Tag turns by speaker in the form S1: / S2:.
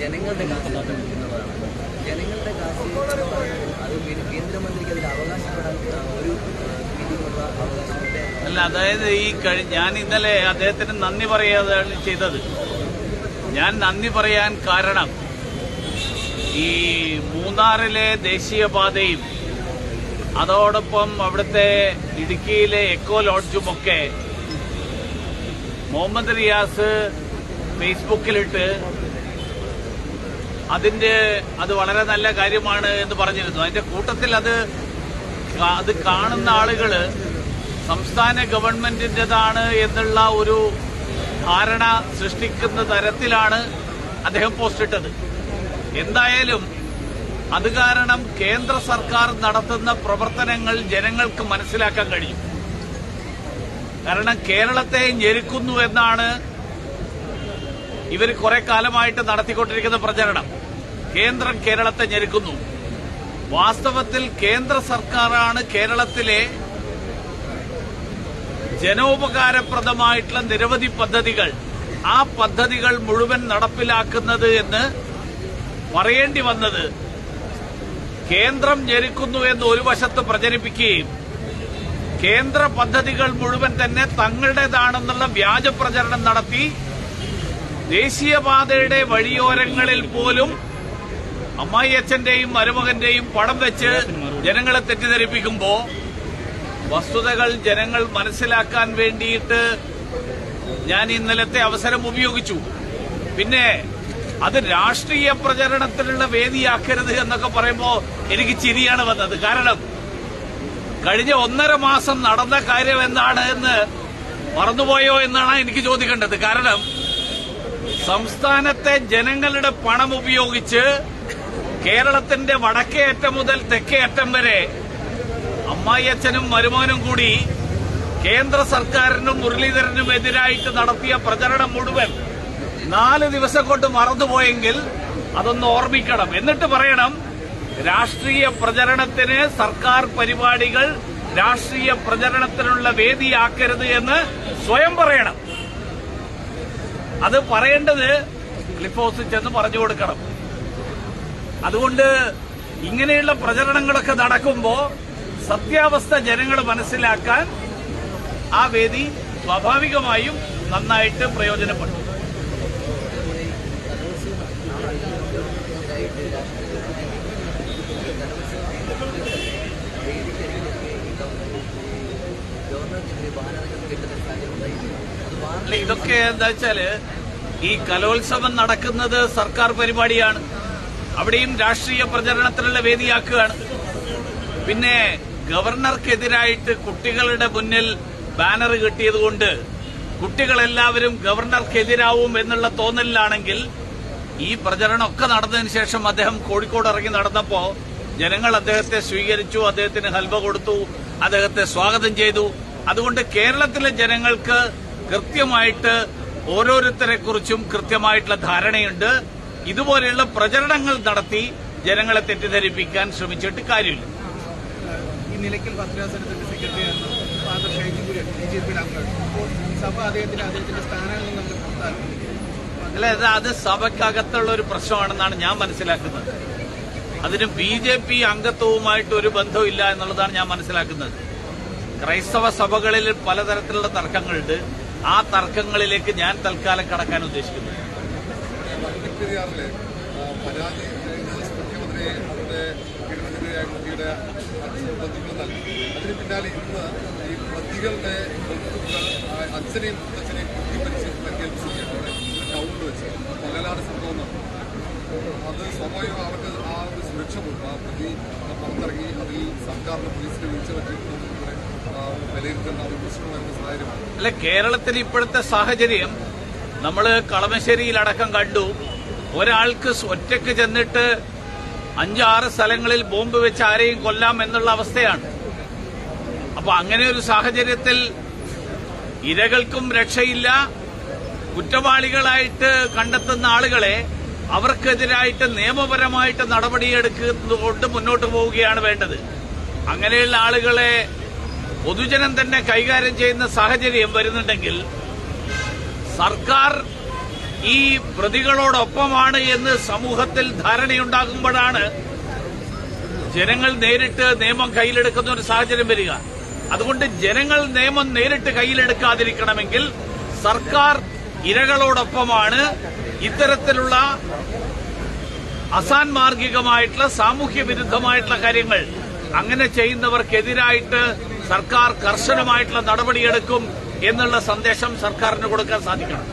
S1: ജനങ്ങളുടെ കാശ് എന്നുള്ളതാണ് ജനങ്ങളുടെ കാശ് അത് കേന്ദ്രമന്ത്രിക്ക് അതിൽ അവകാശപ്പെടാൻ ഒരു
S2: അല്ല അതായത് ഈ കഴി ഞാൻ ഇന്നലെ അദ്ദേഹത്തിന് നന്ദി പറയാതാണ് ചെയ്തത്. ഞാൻ നന്ദി പറയാൻ കാരണം ഈ മൂന്നാറിലെ ദേശീയപാതയും അതോടൊപ്പം അവിടുത്തെ ഇടുക്കിയിലെ എക്കോ ലോഡ്ജുമൊക്കെ മുഹമ്മദ് റിയാസ് ഫേസ്ബുക്കിലിട്ട് അതിന്റെ അത് വളരെ നല്ല കാര്യമാണ് എന്ന് പറഞ്ഞിരുന്നു. അതിന്റെ കൂട്ടത്തിൽ അത് അത് കാണുന്ന ആളുകൾ സംസ്ഥാന ഗവൺമെന്റിന്റേതാണ് എന്നുള്ള ഒരു ധാരണ സൃഷ്ടിക്കുന്ന തരത്തിലാണ് അദ്ദേഹം പോസ്റ്റിട്ടത് എന്തായാലും അത് കാരണം കേന്ദ്ര സർക്കാർ നടത്തുന്ന പ്രവർത്തനങ്ങൾ ജനങ്ങൾക്ക് മനസ്സിലാക്കാൻ കഴിയും. കാരണം കേരളത്തെ ഞെരുക്കുന്നു എന്നാണ് ഇവർ കുറെ കാലമായിട്ട് നടത്തിക്കൊണ്ടിരിക്കുന്ന പ്രചരണം. കേന്ദ്രം കേരളത്തെ ഞെരുക്കുന്നു. വാസ്തവത്തിൽ കേന്ദ്ര സർക്കാരാണ് കേരളത്തിലെ ജനോപകാരപ്രദമായിട്ടുള്ള നിരവധി പദ്ധതികൾ ആ പദ്ധതികൾ മുഴുവൻ നടപ്പിലാക്കുന്നത് എന്ന് പറയേണ്ടി വന്നത് കേന്ദ്രം ഞെരുക്കുന്നു എന്ന് ഒരു വശത്ത് പ്രചരിപ്പിക്കുകയും കേന്ദ്ര പദ്ധതികൾ മുഴുവൻ തന്നെ തങ്ങളുടേതാണെന്നുള്ള വ്യാജ പ്രചരണം നടത്തി ദേശീയപാതയുടെ വഴിയോരങ്ങളിൽ പോലും അമ്മായി അച്ഛന്റെയും മരുമകന്റെയും പടം വെച്ച് ജനങ്ങളെ തെറ്റിദ്ധരിപ്പിക്കുമ്പോ വസ്തുതകൾ ജനങ്ങൾ മനസ്സിലാക്കാൻ വേണ്ടിയിട്ട് ഞാൻ ഇന്നലത്തെ അവസരം ഉപയോഗിച്ചു. പിന്നെ അത് രാഷ്ട്രീയ പ്രചരണത്തിനുള്ള വേദിയാക്കരുത് എന്നൊക്കെ പറയുമ്പോൾ എനിക്ക് ചിരിയാണ് വന്നത്. കാരണം കഴിഞ്ഞ ഒന്നര മാസം നടന്ന കാര്യം എന്താണ് എന്ന് മറന്നുപോയോ എന്നാണ് എനിക്ക് ചോദിക്കേണ്ടത്. കാരണം സംസ്ഥാനത്തെ ജനങ്ങളുടെ പണം ഉപയോഗിച്ച് കേരളത്തിന്റെ വടക്കേ അറ്റം മുതൽ തെക്കേ അറ്റം വരെ അമ്മായിയച്ഛനും മരുമോനും കൂടി കേന്ദ്ര സർക്കാരിനും മുരളീധരനും എതിരായിട്ട് നടത്തിയ പ്രചരണം മുഴുവൻ നാല് ദിവസം കൊണ്ട് മറന്നുപോയെങ്കിൽ അതൊന്ന് ഓർമ്മിക്കണം. എന്നിട്ട് പറയണം രാഷ്ട്രീയ പ്രചരണത്തിന് സർക്കാർ പരിപാടികൾ രാഷ്ട്രീയ പ്രചരണത്തിനുള്ള വേദിയാക്കരുത് എന്ന് സ്വയം പറയണം. അത് പറയേണ്ടത് ക്ലിഫ് ഹൗസിൽ ചെന്ന് പറഞ്ഞു കൊടുക്കണം. അതുകൊണ്ട് ഇങ്ങനെയുള്ള പ്രചരണങ്ങളൊക്കെ നടക്കുമ്പോൾ സത്യാവസ്ഥ ജനങ്ങൾ മനസ്സിലാക്കാൻ ആ വേദി സ്വാഭാവികമായും നന്നായിട്ട്
S1: പ്രയോജനപ്പെട്ടു.
S2: അല്ല ഇതൊക്കെ എന്താ വെച്ചാൽ ഈ കലോത്സവം നടക്കുന്നത് സർക്കാർ പരിപാടിയാണ്. അവിടെയും രാഷ്ട്രീയ പ്രചരണത്തിനുള്ള വേദിയാക്കുകയാണ്. പിന്നെ ഗവർണർക്കെതിരായിട്ട് കുട്ടികളുടെ മുന്നിൽ ബാനർ കിട്ടിയതുകൊണ്ട് കുട്ടികളെല്ലാവരും ഗവർണർക്കെതിരാവും എന്നുള്ള തോന്നലിലാണെങ്കിൽ ഈ പ്രചരണമൊക്കെ നടന്നതിന് ശേഷം അദ്ദേഹം കോഴിക്കോട് ഇറങ്ങി നടന്നപ്പോ ജനങ്ങൾ അദ്ദേഹത്തെ സ്വീകരിച്ചു അദ്ദേഹത്തിന് ഹൽവ കൊടുത്തു അദ്ദേഹത്തെ സ്വാഗതം ചെയ്തു. അതുകൊണ്ട് കേരളത്തിലെ ജനങ്ങൾക്ക് കൃത്യമായിട്ട് ഓരോരുത്തരെ കുറിച്ചും കൃത്യമായിട്ടുള്ള ധാരണയുണ്ട്. ഇതുപോലെയുള്ള പ്രചരണങ്ങൾ നടത്തി ജനങ്ങളെ തെറ്റിദ്ധരിപ്പിക്കാൻ ശ്രമിച്ചിട്ട് കാര്യമില്ല.
S3: ഈ നിലയ്ക്കൽ ഭദ്രാസനത്തിന്റെ സെക്രട്ടറിയാണ് father Shaiju Kurian B J പിയുടെ അംഗമാണ് സഭ അദ്ദേഹത്തിന് അദ്ദേഹത്തിന്റെ സ്ഥാനങ്ങളിൽ നിന്ന് നമ്മൾ പുറത്താക്കി
S2: അല്ല അത് അത് സഭയ്ക്കകത്തുള്ള ഒരു പ്രശ്നമാണെന്നാണ് ഞാൻ മനസ്സിലാക്കുന്നത്. അതിന് ബി ജെ പി അംഗത്വവുമായിട്ട് ഒരു ബന്ധമില്ല എന്നുള്ളതാണ് ഞാൻ മനസ്സിലാക്കുന്നത്. ക്രൈസ്തവ സഭകളിൽ പലതരത്തിലുള്ള തർക്കങ്ങളുണ്ട്. ആ തർക്കങ്ങളിലേക്ക് ഞാൻ തൽക്കാലം കടക്കാൻ ഉദ്ദേശിക്കുന്നു.
S4: അതിന് ആ, ഒരു സുരക്ഷ കൊടുക്കും ആ പ്രതി പുറത്തിറങ്ങി അതിൽ സർക്കാരിന്റെ പോലീസിന്റെ വീഴ്ച പറ്റിയിട്ടുണ്ടെന്ന്
S2: അല്ല കേരളത്തിൽ ഇപ്പോഴത്തെ സാഹചര്യം നമ്മൾ കളമശ്ശേരിയിലടക്കം കണ്ടു. ഒരാൾക്ക് ഒറ്റയ്ക്ക് ചെന്നിട്ട് അഞ്ചാറ് സ്ഥലങ്ങളിൽ ബോംബ് വെച്ച് ആരെയും കൊല്ലാം എന്നുള്ള അവസ്ഥയാണ്. അപ്പൊ അങ്ങനെ ഒരു സാഹചര്യത്തിൽ ഇരകൾക്കും രക്ഷയില്ല. കുറ്റവാളികളായിട്ട് കണ്ടെത്തുന്ന ആളുകളെ അവർക്കെതിരായിട്ട് നിയമപരമായിട്ട് നടപടിയെടുക്കുന്നതുകൊണ്ട് മുന്നോട്ട് പോവുകയാണ് വേണ്ടത്. അങ്ങനെയുള്ള ആളുകളെ പൊതുജനം തന്നെ കൈകാര്യം ചെയ്യുന്ന സാഹചര്യം വരുന്നുണ്ടെങ്കിൽ സർക്കാർ ഈ പ്രതികളോടൊപ്പമാണ് എന്ന് സമൂഹത്തിൽ ധാരണയുണ്ടാകുമ്പോഴാണ് ജനങ്ങൾ നേരിട്ട് നിയമം കയ്യിലെടുക്കുന്ന ഒരു സാഹചര്യം വരിക. അതുകൊണ്ട് ജനങ്ങൾ നിയമം നേരിട്ട് കയ്യിലെടുക്കാതിരിക്കണമെങ്കിൽ സർക്കാർ ഇരകളോടൊപ്പമാണ് ഇത്തരത്തിലുള്ള അസാൻമാർഗികമായിട്ടുള്ള സാമൂഹ്യ വിരുദ്ധമായിട്ടുള്ള കാര്യങ്ങൾ അങ്ങനെ ചെയ്യുന്നവർക്കെതിരായിട്ട് സർക്കാർ കർശനമായിട്ടുള്ള നടപടിയെടുക്കും എന്നുള്ള സന്ദേശം സർക്കാരിന് കൊടുക്കാൻ സാധിക്കണം.